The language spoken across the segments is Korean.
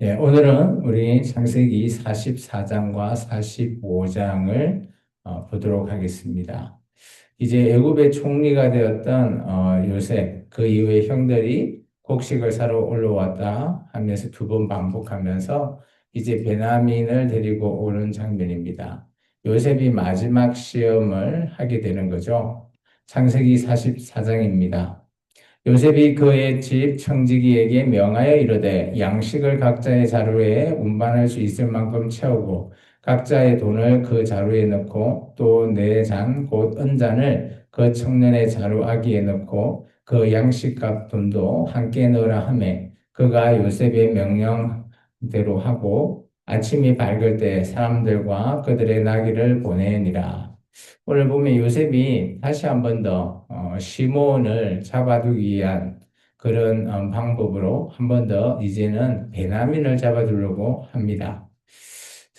예, 오늘은 우리 창세기 44장과 45장을 어, 보도록 하겠습니다. 이제 애굽의 총리가 되었던 어, 요셉, 그 이후에 형들이 곡식을 사러 올라왔다 하면서 두 번 반복하면서 이제 베냐민을 데리고 오는 장면입니다. 요셉이 마지막 시험을 하게 되는 거죠. 창세기 44장입니다. 요셉이 그의 집 청지기에게 명하여 이르되 양식을 각자의 자루에 운반할 수 있을 만큼 채우고 각자의 돈을 그 자루에 넣고 또네잔곧 은잔을 그 청년의 자루 아기에 넣고 그 양식값 돈도 함께 넣으라 하매 그가 요셉의 명령대로 하고 아침이 밝을 때 사람들과 그들의 나귀를 보내니라. 오늘 보면 요셉이 다시 한 번더 어, 시몬을 잡아두기 위한 그런 어, 방법으로 한 번 더 이제는 베나민을 잡아두려고 합니다.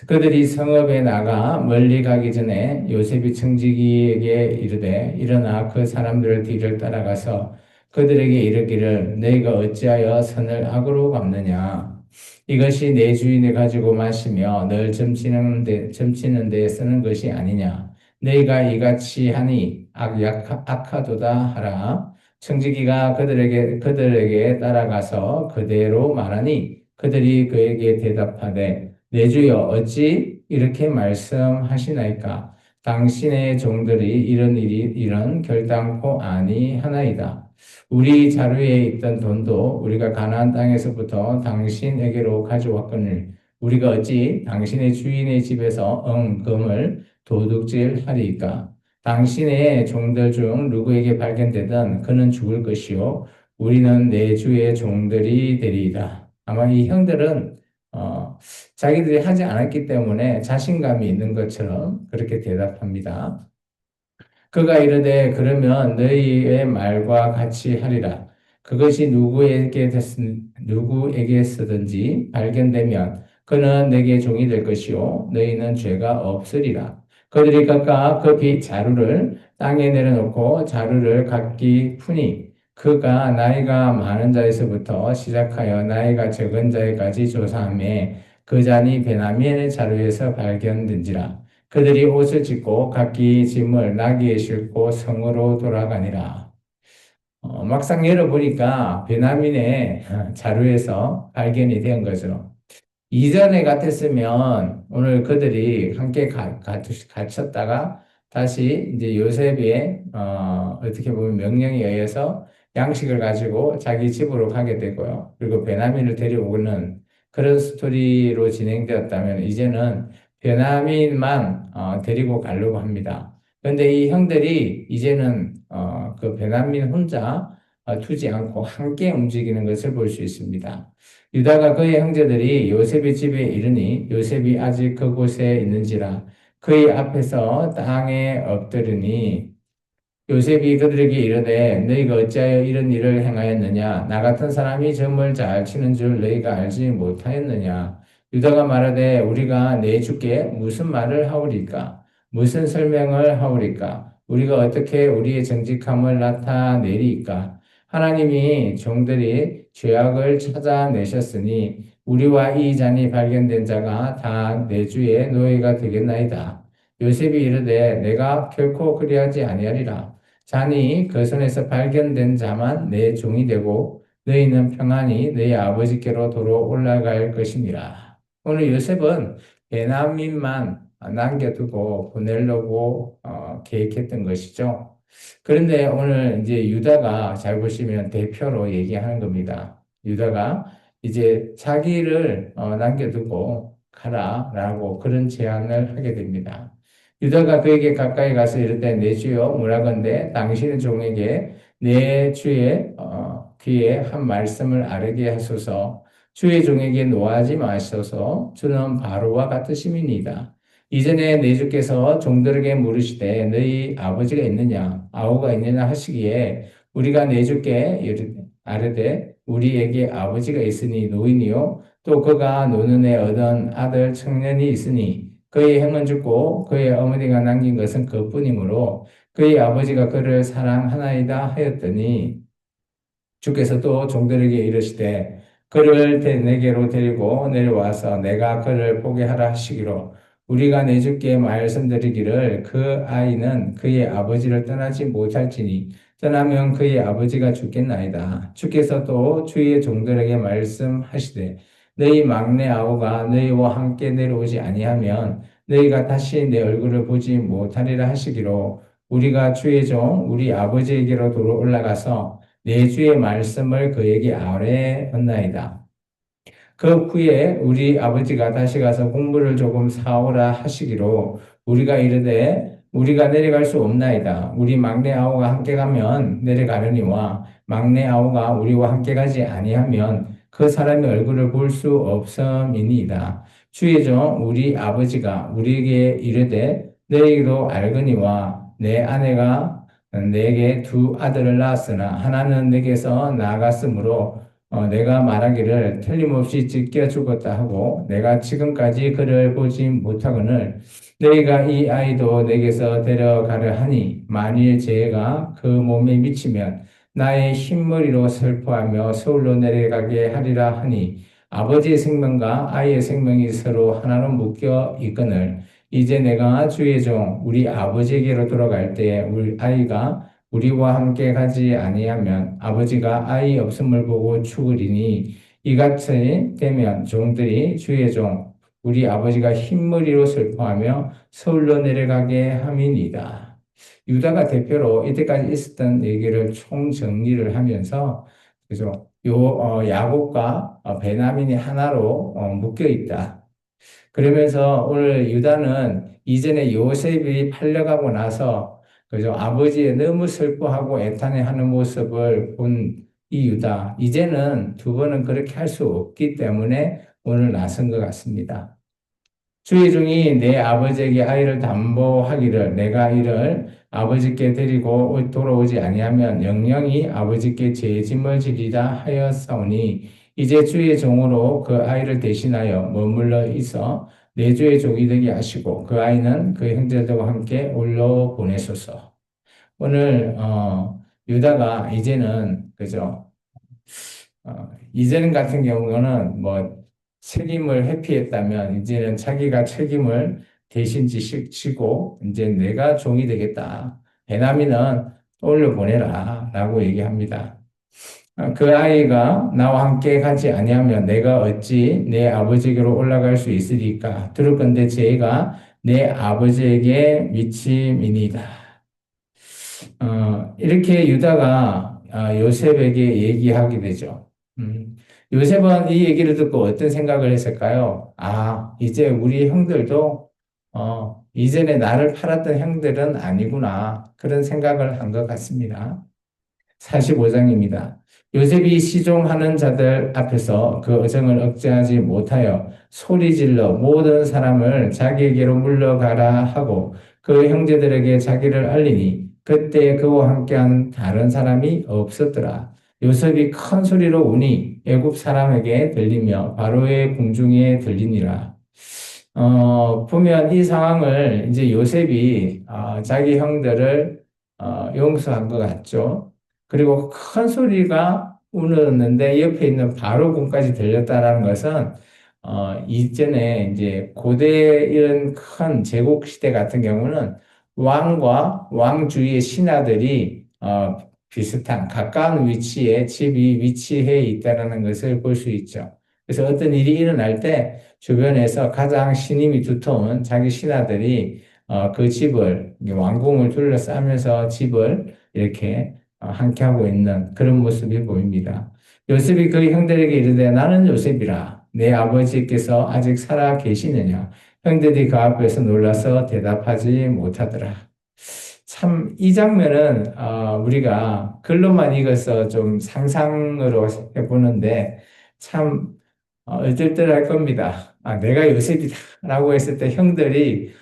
그들이 성읍에 나가 멀리 가기 전에 요셉이 청지기에게 이르되 일어나 그 사람들을 뒤를 따라가서 그들에게 이르기를 너희가 어찌하여 선을 악으로 갚느냐 이것이 내 주인이 가지고 마시며 널 점치는 데, 점치는 데 쓰는 것이 아니냐 너희가 이같이 하니 악, 약, 악하도다 하라. 청지기가 그들에게, 그들에게 따라가서 그대로 말하니 그들이 그에게 대답하되 내 주여 어찌 이렇게 말씀하시나이까? 당신의 종들이 이런 일이 이런 결단코 아니하나이다. 우리 자루에 있던 돈도 우리가 가나안 땅에서부터 당신에게로 가져왔거늘 우리가 어찌 당신의 주인의 집에서 은금을 도둑질하리까? 당신의 종들 중 누구에게 발견되든 그는 죽을 것이요 우리는 내 주의 종들이 되리이다. 아마 이 형들은 어, 자기들이 하지 않았기 때문에 자신감이 있는 것처럼 그렇게 대답합니다. 그가 이르되 그러면 너희의 말과 같이 하리라. 그것이 누구에게 됐, 누구에게서든지 발견되면 그는 내게 종이 될 것이요 너희는 죄가 없으리라. 그들이 각각 그빛 자루를 땅에 내려놓고 자루를 각기 푸니 그가 나이가 많은 자에서부터 시작하여 나이가 적은 자에까지 조사함에 그 잔이 베나미의 자루에서 발견된지라 그들이 옷을 찢고 각기 짐을 나귀에 싣고 성으로 돌아가니라. 어, 막상 열어보니까 베나민의 자루에서 발견이 된 거죠. 이전에 같았으면 오늘 그들이 함께 가, 가, 갇혔다가 다시 이제 요셉의 어, 어떻게 보면 명령에 의해서 양식을 가지고 자기 집으로 가게 되고요. 그리고 베나민을 데려오는 그런 스토리로 진행되었다면 이제는 베나민만 어, 데리고 가려고 합니다. 그런데 이 형들이 이제는 어, 그 베나민 혼자 어, 두지 않고 함께 움직이는 것을 볼 수 있습니다. 유다가 그의 형제들이 요셉의 집에 이르니 요셉이 아직 그곳에 있는지라 그의 앞에서 땅에 엎드리니 요셉이 그들에게 이르되 너희가 어찌하여 이런 일을 행하였느냐? 나 같은 사람이 점을 잘 치는 줄 너희가 알지 못하였느냐? 유다가 말하되 우리가 내 주께 무슨 말을 하오리까? 무슨 설명을 하오리까? 우리가 어떻게 우리의 정직함을 나타내리까 하나님이 종들이 죄악을 찾아내셨으니 우리와 이 잔이 발견된 자가 다 내 주의 노예가 되겠나이다. 요셉이 이르되 내가 결코 그리하지 아니하리라. 잔이 그 손에서 발견된 자만 내 종이 되고 너희는 평안히 너희 아버지께로 도로 올라갈 것이니라. 오늘 요셉은 베나민만 남겨두고 보내려고 어, 계획했던 것이죠. 그런데 오늘 이제 유다가 잘 보시면 대표로 얘기하는 겁니다. 유다가 이제 자기를 어, 남겨두고 가라라고 그런 제안을 하게 됩니다. 유다가 그에게 가까이 가서 이르되 내 주여 뭐라건대 당신의 종에게 내 주의 어, 귀에 한 말씀을 아르게 하소서 주의 종에게 노하지 마소서 주는 바로와 같으심이니이다. 이전에 내 주께서 종들에게 물으시되 너희 아버지가 있느냐 아우가 있느냐 하시기에 우리가 내 주께 아르되 우리에게 아버지가 있으니 노인이요 또 그가 노는 애 얻은 아들 청년이 있으니 그의 형은 죽고 그의 어머니가 남긴 것은 그뿐이므로 그의 아버지가 그를 사랑하나이다 하였더니 주께서 또 종들에게 이르시되 그를 대- 내게로 데리고 내려와서 내가 그를 보게 하라 하시기로 우리가 내주께 말씀드리기를 그 아이는 그의 아버지를 떠나지 못할지니 떠나면 그의 아버지가 죽겠나이다. 주께서 또 주의 종들에게 말씀하시되 너희 막내 아우가 너희와 함께 내려오지 아니하면 너희가 다시 내 얼굴을 보지 못하리라 하시기로 우리가 주의 종 우리 아버지에게로 도로 올라가서 내 주의 말씀을 그에게 아뢰었나이다. 그 후에 우리 아버지가 다시 가서 공물을 조금 사오라 하시기로 우리가 이르되 우리가 내려갈 수 없나이다. 우리 막내 아우가 함께 가면 내려가려니와 막내 아우가 우리와 함께 가지 아니하면 그 사람의 얼굴을 볼 수 없음이니이다. 주의 종 우리 아버지가 우리에게 이르되 너희도 알거니와 내 아내가 내게 두 아들을 낳았으나 하나는 내게서 나갔으므로 어, 내가 말하기를 틀림없이 찢겨 죽었다 하고 내가 지금까지 그를 보지 못하거늘 너희가 이 아이도 내게서 데려가려 하니 만일 죄가 그 몸에 미치면 나의 흰머리로 슬퍼하며 서울로 내려가게 하리라 하니 아버지의 생명과 아이의 생명이 서로 하나로 묶여 있거늘 이제 내가 주의 종 우리 아버지에게로 돌아갈 때 우리 아이가 우리와 함께 가지 아니하면 아버지가 아이 없음을 보고 죽으리니 이같이 되면 종들이 주의 종 우리 아버지가 흰머리로 슬퍼하며 서울로 내려가게 함이니이다. 유다가 대표로 이때까지 있었던 얘기를 총정리를 하면서 그죠? 요 어, 야곱과 어, 베냐민이 하나로 어, 묶여 있다. 그러면서 오늘 유다는 이전에 요셉이 팔려가고 나서 그죠? 아버지의 너무 슬퍼하고 애탄해하는 모습을 본 이 유다. 이제는 두 번은 그렇게 할 수 없기 때문에 오늘 나선 것 같습니다. 주의 종이 내 아버지에게 아이를 담보하기를 내가 이를 아버지께 데리고 돌아오지 아니하면 영영이 아버지께 죄 짐을 지리라 하였사오니 이제 주의 종으로 그 아이를 대신하여 머물러 있어 내 주의 종이 되게 하시고 그 아이는 그 형제들과 함께 올려 보내소서. 오늘 어, 유다가 이제는 그죠? 어, 이전 같은 경우는 뭐 책임을 회피했다면 이제는 자기가 책임을 대신 지시고 이제 내가 종이 되겠다. 베나미는 올려 보내라 라고 얘기합니다. 어, 그 아이가 나와 함께 가지 아니하면 내가 어찌 내 아버지에게로 올라갈 수 있으리까? 들을 건데 제가 내 아버지에게 미침이니이다. 어, 이렇게 유다가 어, 요셉에게 얘기하게 되죠. 음, 요셉은 이 얘기를 듣고 어떤 생각을 했을까요? 아, 이제 우리 형들도 어, 이전에 나를 팔았던 형들은 아니구나. 그런 생각을 한 것 같습니다. 45장입니다. 요셉이 시종하는 자들 앞에서 그 어정을 억제하지 못하여 소리질러 모든 사람을 자기에게로 물러가라 하고 그 형제들에게 자기를 알리니 그때 그와 함께한 다른 사람이 없었더라. 요셉이 큰 소리로 우니 애굽 사람에게 들리며 바로의 궁중에 들리니라. 어, 보면 이 상황을 이제 요셉이 어, 자기 형들을 어, 용서한 것 같죠. 그리고 큰 소리가 울었는데 옆에 있는 바로군까지 들렸다라는 것은 어, 이전에 이제 고대 이런 큰 제국 시대 같은 경우는 왕과 왕 주위의 신하들이 어, 비슷한 가까운 위치에 집이 위치해 있다는 것을 볼 수 있죠. 그래서 어떤 일이 일어날 때 주변에서 가장 신임이 두터운 자기 신하들이 어, 그 집을 왕궁을 둘러싸면서 집을 이렇게 어, 함께 하고 있는 그런 모습이 보입니다. 요셉이 그 형들에게 이르되 나는 요셉이라 내 아버지께서 아직 살아 계시느냐 형들이 그 앞에서 놀라서 대답하지 못하더라. 참 이 장면은 어, 우리가 글로만 읽어서 좀 상상으로 해보는데 참 어, 얼떨떨할 겁니다. 아, 내가 요셉이다라고 했을 때 형들이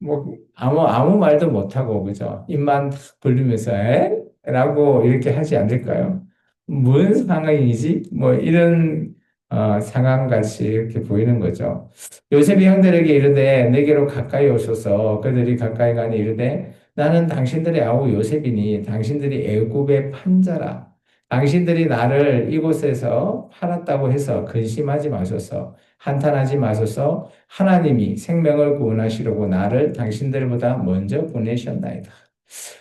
뭐 아무 아무 말도 못하고 그죠? 입만 벌리면서 에? 라고 이렇게 하지 않을까요? 뭔 상황이지? 뭐 이런 어, 상황같이 이렇게 보이는 거죠. 요셉이 형들에게 이르되 내게로 가까이 오소서 그들이 가까이 가니 이르되 나는 당신들의 아우 요셉이니 당신들이 애굽의 판자라 당신들이 나를 이곳에서 팔았다고 해서 근심하지 마소서. 한탄하지 마소서. 하나님이 생명을 구원하시려고 나를 당신들보다 먼저 보내셨나이다.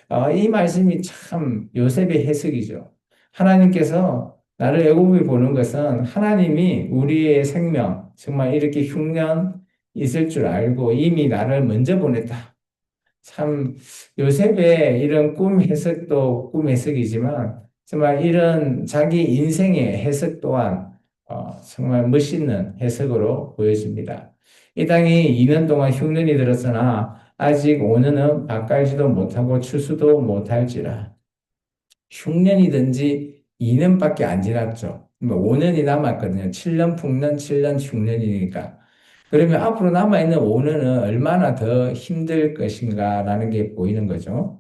어, 이 말씀이 참 요셉의 해석이죠. 하나님께서 나를 애굽에 보는 것은 하나님이 우리의 생명 정말 이렇게 흉년 있을 줄 알고 이미 나를 먼저 보냈다. 참 요셉의 이런 꿈 해석도 꿈 해석이지만 정말 이런 자기 인생의 해석 또한 어, 정말 멋있는 해석으로 보여집니다. 이 땅이 2년 동안 흉년이 들었으나 아직 오늘은 밭갈지도 못하고 추수도 못할지라. 흉년이든지 2년밖에 안 지났죠. 5년이 뭐 남았거든요. 7년 풍년, 7년 흉년이니까. 그러면 앞으로 남아있는 5년은 얼마나 더 힘들 것인가라는 게 보이는 거죠.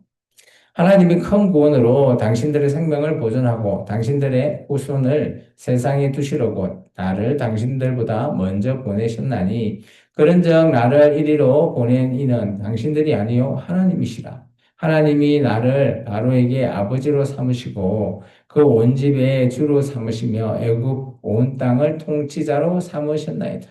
하나님이 큰 구원으로 당신들의 생명을 보존하고 당신들의 후손을 세상에 두시려고 나를 당신들보다 먼저 보내셨나니 그런즉 나를 이리로 보낸 이는 당신들이 아니요 하나님이시라. 하나님이 나를 바로에게 아버지로 삼으시고 그 온 집의 주로 삼으시며 애굽 온 땅을 통치자로 삼으셨나이다.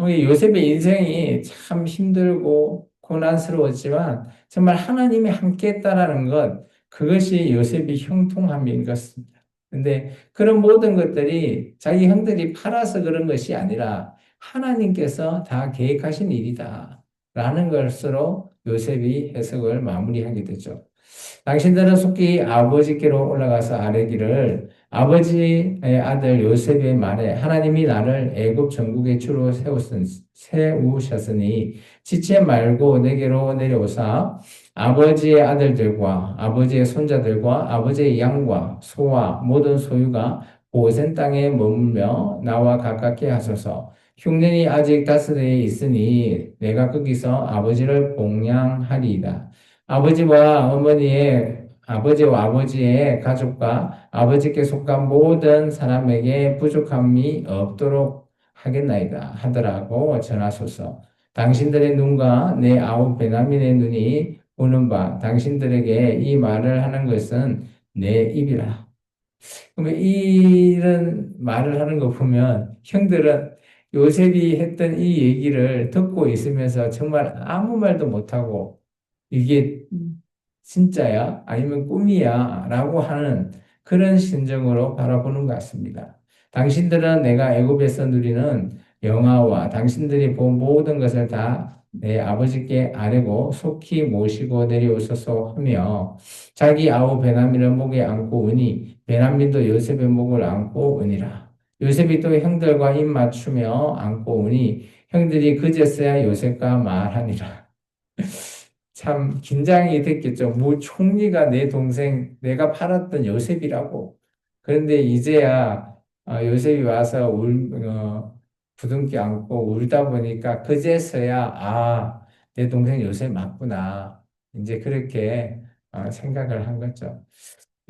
요셉의 인생이 참 힘들고 고난스러웠지만 정말 하나님이 함께 했다라는 것 그것이 요셉이 형통함인 것입니다. 근데 그런 모든 것들이 자기 형들이 팔아서 그런 것이 아니라 하나님께서 다 계획하신 일이다. 라는 것으로 요셉이 해석을 마무리하게 되죠. 당신들은 속히 아버지께로 올라가서 아뢰기를 아버지의 아들 요셉의 말에 하나님이 나를 애굽 전국의 주로 세우셨으니 지체 말고 내게로 내려오사 아버지의 아들들과 아버지의 손자들과 아버지의 양과 소와 모든 소유가 고센 땅에 머물며 나와 가깝게 하소서. 흉년이 아직 다스에 있으니 내가 거기서 아버지를 봉양하리이다. 아버지와 어머니의 아버지와 아버지의 가족과 아버지께 속한 모든 사람에게 부족함이 없도록 하겠나이다 하더라고 전하소서. 당신들의 눈과 내 아홉 베나민의 눈이 보는 바 당신들에게 이 말을 하는 것은 내 입이라. 그러면 이런 말을 하는 거 보면 형들은 요셉이 했던 이 얘기를 듣고 있으면서 정말 아무 말도 못하고 이게 진짜야? 아니면 꿈이야? 라고 하는 그런 심정으로 바라보는 것 같습니다. 당신들은 내가 애굽에서 누리는 영화와 당신들이 본 모든 것을 다 내 아버지께 아뢰고 속히 모시고 내려오소서 하며 자기 아우 베나민을 목에 안고 오니 베나민도 요셉의 목을 안고 오니라. 요셉이 또 형들과 입 맞추며 안고 오니 형들이 그제서야 요셉과 말하니라. 참 긴장이 됐겠죠. 뭐 총리가 내 동생 내가 팔았던 요셉이라고. 그런데 이제야 어, 요셉이 와서 울 어, 부둥켜 안고 울다 보니까 그제서야 아 내 동생 요셉 맞구나. 이제 그렇게 어, 생각을 한 거죠.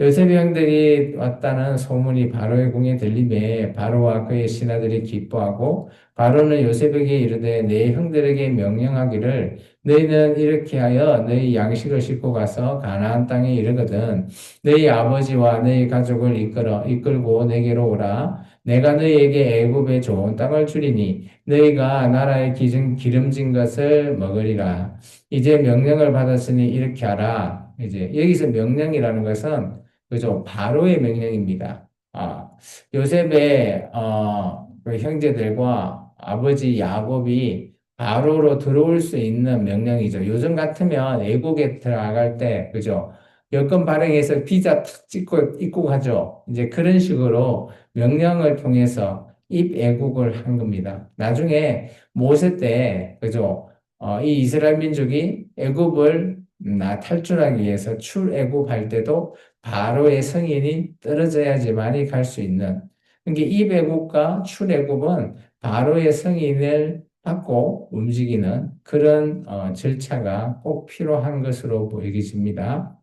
요셉의 형들이 왔다는 소문이 바로의 궁에 들림에 바로와 그의 신하들이 기뻐하고 바로는 요셉에게 이르되 내 형들에게 명령하기를 너희는 이렇게 하여 너희 양식을 싣고 가서 가나안 땅에 이르거든. 너희 아버지와 너희 가족을 이끌어 이끌고 내게로 오라. 내가 너희에게 애굽의 좋은 땅을 주리니 너희가 나라의 기름, 기름진 것을 먹으리라. 이제 명령을 받았으니 이렇게 하라. 이제 여기서 명령이라는 것은 그죠? 바로의 명령입니다. 아, 요셉의 어, 그 형제들과 아버지 야곱이 바로로 들어올 수 있는 명령이죠. 요즘 같으면 애국에 들어갈 때, 그죠? 여권 발행해서 비자 탁 찍고 입고 가죠. 이제 그런 식으로 명령을 통해서 입애국을 한 겁니다. 나중에 모세 때, 그죠? 어, 이 이스라엘 민족이 애국을 나 탈출하기 위해서 출애굽할 때도 바로의 성인이 떨어져야지만이 갈 수 있는 그러니까 이 애굽과 출애굽은 바로의 성인을 받고 움직이는 그런 어, 절차가 꼭 필요한 것으로 보이집니다.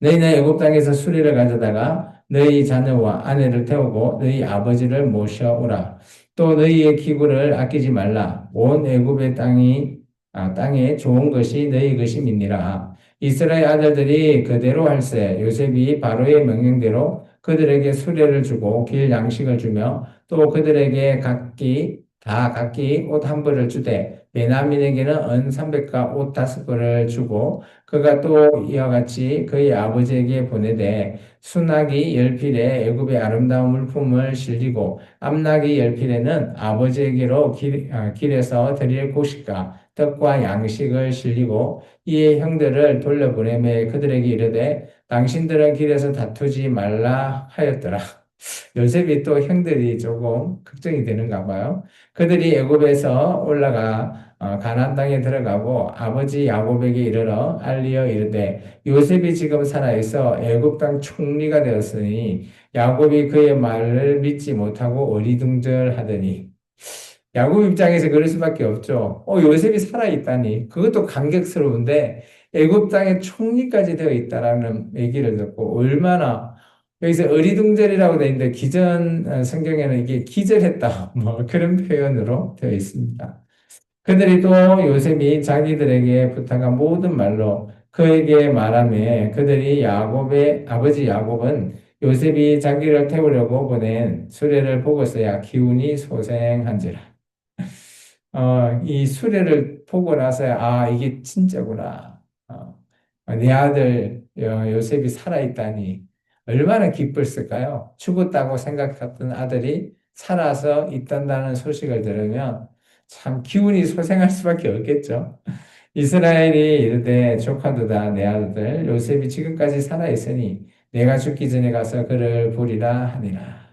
너희는 애굽 땅에서 수리를 가져다가 너희 자녀와 아내를 태우고 너희 아버지를 모셔오라. 또 너희의 기구를 아끼지 말라. 온 애굽의 땅이 아, 땅에 좋은 것이 너희 것임이니라. 이스라엘 아들들이 그대로 할세 요셉이 바로의 명령대로 그들에게 수레를 주고 길 양식을 주며 또 그들에게 각기 다 각기 옷 한 벌을 주되 베나민에게는 은 300과 옷 다섯 벌을 주고 그가 또 이와 같이 그의 아버지에게 보내되 순낙이 열 필에 애굽의 아름다운 물품을 실리고 암낙이 열 필에는 아버지에게로 길, 아, 길에서 드릴 곡식과 떡과 양식을 실리고 이에 형들을 돌려보내매 그들에게 이르되 당신들은 길에서 다투지 말라 하였더라. 요셉이 또 형들이 조금 걱정이 되는가 봐요. 그들이 애굽에서 올라가 어, 가나안 땅에 들어가고 아버지 야곱에게 이르러 알리어 이르되 요셉이 지금 살아 있어 애굽 땅 총리가 되었으니 야곱이 그의 말을 믿지 못하고 어리둥절하더니 야곱 입장에서 그럴 수밖에 없죠. 어 요셉이 살아 있다니 그것도 감격스러운데 애굽 땅의 총리까지 되어 있다라는 얘기를 듣고 얼마나 여기서 어리둥절이라고 되어 있는데 기전 어, 성경에는 이게 기절했다 뭐 그런 표현으로 되어 있습니다. 그들이 또 요셉이 자기들에게 부탁한 모든 말로 그에게 말하며 그들이 야곱의 아버지 야곱은 요셉이 자기를 태우려고 보낸 수레를 보고서야 기운이 소생한지라. 어, 이 수레를 보고 나서야 아 이게 진짜구나. 어, 내 아들 요셉이 살아있다니 얼마나 기뻤을까요? 죽었다고 생각했던 아들이 살아서 있단다는 소식을 들으면 참 기운이 소생할 수밖에 없겠죠. 이스라엘이 이르되 조카도다 내 아들 요셉이 지금까지 살아 있으니 내가 죽기 전에 가서 그를 보리라 하니라.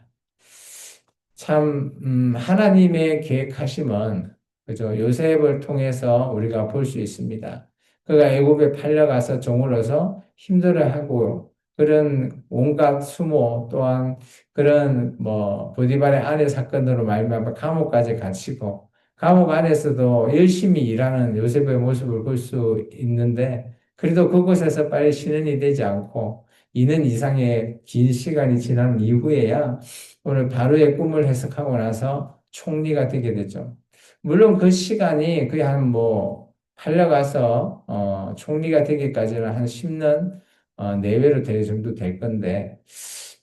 참 음, 하나님의 계획하심은 그죠 요셉을 통해서 우리가 볼 수 있습니다. 그가 애굽에 팔려가서 종으로서 힘들어하고 그런 온갖 수모 또한 그런 뭐 보디발의 아내 사건으로 말미암아 감옥까지 갇히고 감옥 안에서도 열심히 일하는 요셉의 모습을 볼 수 있는데 그래도 그곳에서 빨리 신원이 되지 않고 2년 이상의 긴 시간이 지난 이후에야 오늘 바로의 꿈을 해석하고 나서 총리가 되게 되죠. 물론 그 시간이 거의 한뭐 팔려가서 어, 총리가 되기까지는 한 10년 어, 내외로 될 정도 될 건데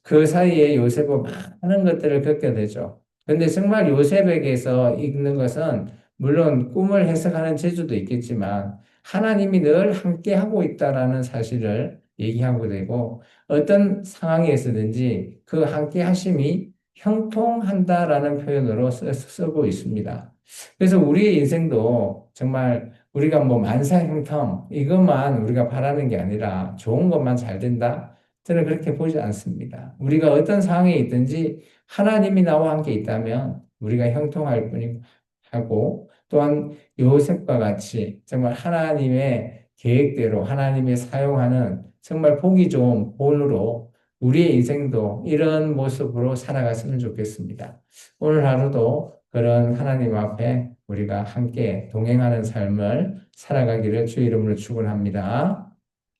그 사이에 요셉은 많은 것들을 겪게 되죠. 근데 정말 요셉에게서 읽는 것은 물론 꿈을 해석하는 재주도 있겠지만 하나님이 늘 함께 하고 있다라는 사실을 얘기하고 되고 어떤 상황에서든지 그 함께 하심이 형통한다라는 표현으로 쓰고 있습니다. 그래서 우리의 인생도 정말 우리가 뭐 만사형통 이것만 우리가 바라는 게 아니라 좋은 것만 잘 된다. 저는 그렇게 보지 않습니다. 우리가 어떤 상황에 있든지 하나님이 나와 함께 있다면 우리가 형통할 뿐이고 하고 또한 요셉과 같이 정말 하나님의 계획대로 하나님이 사용하는 정말 보기 좋은 본으로 우리의 인생도 이런 모습으로 살아갔으면 좋겠습니다. 오늘 하루도 그런 하나님 앞에 우리가 함께 동행하는 삶을 살아가기를 주 이름으로 축원합니다.